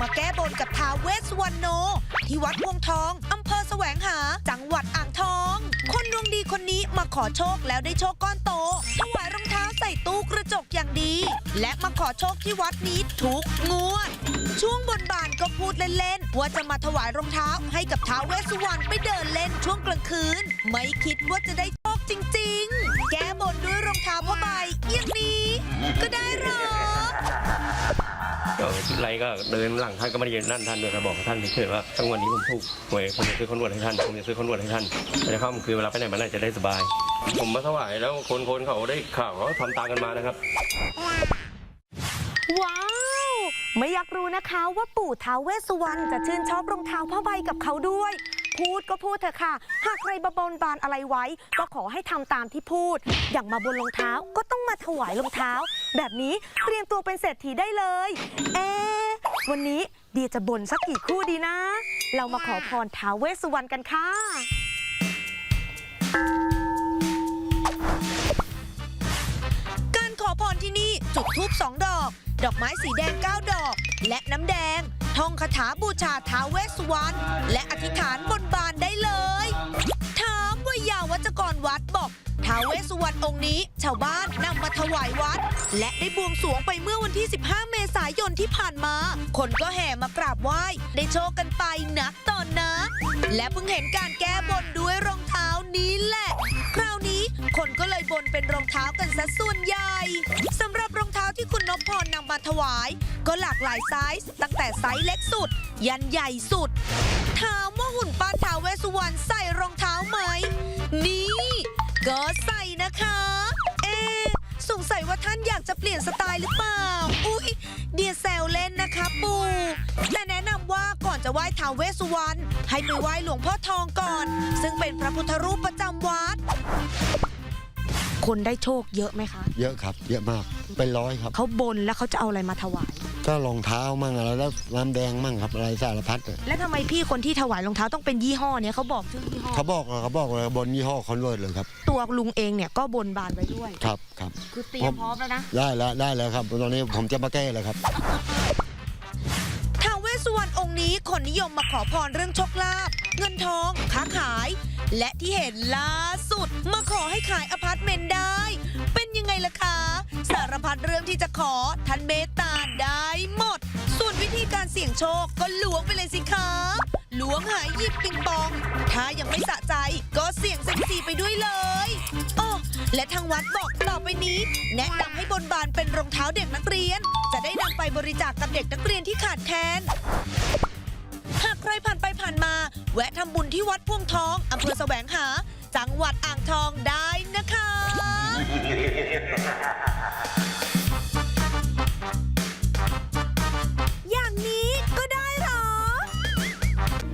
มาแก้บนกับท้าเวสวรรณโน ที่วัดวงทองอำเภอแสวงหา จังหวัดอ่างทอง คนดวงดีคนนี้มาขอโชคแล้วได้โชคก้อนโตถวายรองเท้าใส่ตู้กระจกอย่างดี และมาขอโชคที่วัดนี้ทุกงวด ช่วงบนบานก็พูดเล่นๆว่าจะมาถวายรองเท้าให้กับท้าเวสวรรณไปเดินเล่นช่วงกลางคืน ไม่คิดว่าจะได้โชคจริง ๆ แก้บนด้วยรองเท้าผ้าใบอย่างนี้ก็ได้หรอ ไรก็เดินหลังท่านก็ไม่ได้ยืนนั่นท่านด้วยก็บอกกับท่านเฉยๆว่าทั้งวันนี้ผมถูกหวยผมจะซื้อคนเวิร์ตให้ท่านผมจะซื้อคนเวิร์ตให้ท่านแต่ค่ำคือเวลาไปไหนมาไหนจะได้สบาย ผมมาถวายแล้วคนคนๆเขาได้ข่าวเขาทำตามกันมานะครับ ว้าว ไม่อยากรู้นะคะว่าปู่ท้าวเวสสุวรรณจะชื่นชอบรองเท้าผ้าใบกับเขาด้วยพูดก็พูดเถอะค่ะ หากใครบะบนบานอะไรไว้ ก็ขอให้ทำตามที่พูด อย่างมาบนรองเท้าก็ต้องมาถวายรองเท้า แบบนี้เตรียมตัวเป็นเศรษฐีได้เลย เอ๊ วันนี้เดียจะบนสักกี่คู่ดีนะ เรามาขอพรท้าวเวสสุวรรณกันค่ะ การขอพรที่นี่จุดทูบสองดอก ดอกไม้สีแดง 9 ดอก และน้ำแดงท่องคาถาบูชาท้าวเวสสุวรรณและอธิษฐานบนบานได้เลย วเวสสุวรรณองค์นี้ ชาวบ้านนำมาถวายวัด และได้บวงสรวงไปเมื่อวันที่ 15 เมษายนที่ผ่านมา คนก็แห่มากราบไหว้ได้โชคกันไปนักต่อนนักและเพิ่งเห็นการแก้บนด้วยรองเท้านี้แหละ คราวนี้คนก็เลยบนเป็นรองเท้ากันซะส่วนใหญ่สำหรับรองเท้าที่คุณนพพรนำมาถวาย ก็หลากหลายไซส์ตั้งแต่ไซส์เล็กสุด ยันใหญ่สุดถามว่าหุ่นปั้นท้าวเวสุวรรณใส่รองเท้าไหม นี่ ก็ใส่ คะ เอะสงสัยว่าท่านอยากจะเปลี่ยนสไตล์หรือเปล่า อุ๊ย เดียแซวเล่นนะคะปูแต่แนะนำว่าก่อนจะไหว้ท้าวเวสสุวรรณให้ไปไหว้หลวงพ่อทองก่อน ซึ่งเป็นพระพุทธรูปประจำวัด คนได้โชคเยอะไหมคะ เยอะครับ เยอะมาก เป็นร้อยครับ เขาบนแล้วเขาจะเอาอะไรมาถวาย ก็รองเท้ามั่งอะไรแล้วน้ำแดงมั่งครับอะไรสารพัดอะและทำไมพี่คนที่ถวายรองเท้าต้องเป็นยี่ห้อเนี่ยเขาบอกชื่อยี่ห้อเขาบอกเขาบอกเลยบนยี่ห้อคอนเวิร์ตเลยครับ ตัวลุงเองเนี่ยก็บนบานไว้ด้วย ครับครับ คือเตรียมพร้อมแล้วนะ ได้แล้วได้แล้วครับ ตอนนี้ผมจะมาแก้เลยครับ ท้าวเวสสุวรรณองค์นี้คนนิยมมาขอพรเรื่องโชคลาภเงินทอง ค้าขาย และที่เห็นล่าสุด มาขอให้ขายอพาร์ตเมนต์ได้ เป็นยังไงล่ะคะ สารพัดเรื่องที่จะขอท่านเมตตา ได้หมด ส่วนวิธีการเสี่ยงโชคก็ล้วงไปเลยสิคะล้วงหายหยิบปิงปอง ถ้ายังไม่สะใจก็เสี่ยงเซ็มซีไปด้วยเลยอ้อและทางวัดบอกต่อไปนี้ แนะนำให้บนบานเป็นรองเท้าเด็กนักเรียน จะได้นำไปบริจาคกับเด็กนักเรียนที่ขาดแคลนหากใครผ่านไปผ่านมา แวะทำบุญที่วัดพวงทองอำเภอแสวงหา จังหวัดอ่างทองได้นะคะ